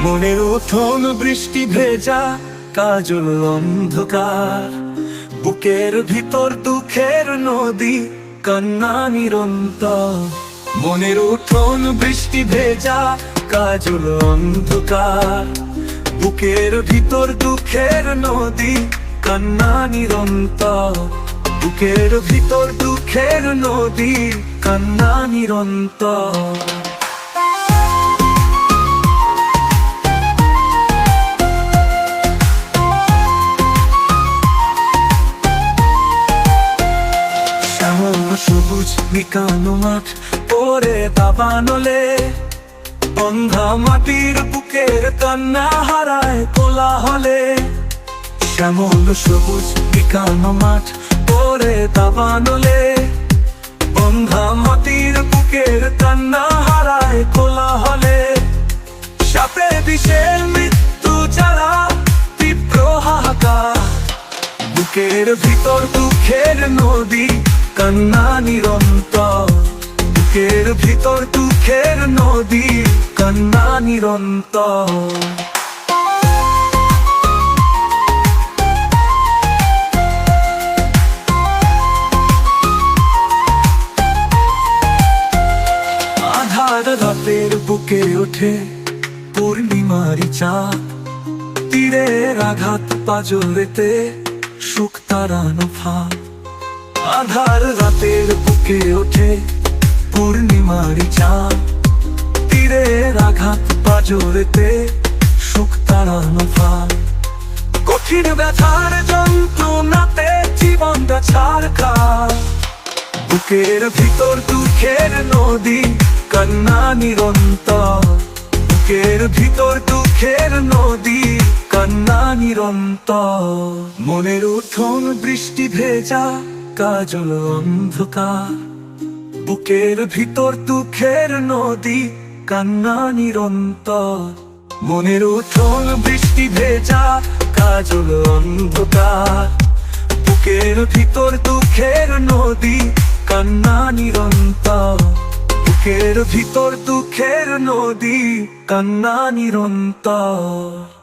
মনের উঠোন বৃষ্টি ভেজা, কাজল অন্ধকার। বুকের ভিতর দুঃখের নদী, কান্না নিরন্তর। মনের উঠোন বৃষ্টি ভেজা, কাজল অন্ধকার। বুকের ভিতর দুঃখের নদী, কান্না নিরন্তর। বুকের ভিতর দুঃখের নদী, কান্না নিরন্তর। মাঠ পরে দাবানলে বন্ধা মাটির বুকের কান্না হারায় কোলা হলে শ্যামল সবুজ বিকানো মাঠ পরে দাবানলে বন্ধা মাটির বুকের কান্না হারায় কোলা হলে সাপে বিষের মৃত্যু যারা তীব্র হাহাকার। বুকের ভিতর দুঃখের নদী কান্না নিরন্তর, বুকের ভিতর দুঃখের নদী, কান্না নিরন্তর। আধার রাতের বুকে ওঠে পূর্ণিমারি চাঁদ, তীরের আঘাত পাজরেতে সুখ তারানো ফাঁক আধার রাতের বুকে ওঠে পূর্ণিমারি চাঁদ। তীরের আঘাত পাজরেতে সুখ তারানো ফাঁক কঠিন ব্যথার যন্ত্রণাতে জীবনটা ছাড় খায়। বুকের ভিতর দুঃখের নদী, কান্না নিরন্তর। বুকের ভিতর দুঃখের নদী, কান্না নিরন্তর। মনের উঠোন বৃষ্টি ভেজা কাজল অন্ধকার, বুকের ভিতর দুঃখের নদী, কান্না নিরন্তর। মনের উঠোন বৃষ্টি ভেজা কাজল অন্ধকার, বুকের ভিতর দুঃখের নদী, কান্না নিরন্তর। বুকের ভিতর দুঃখের নদী, কান্না নিরন্তর।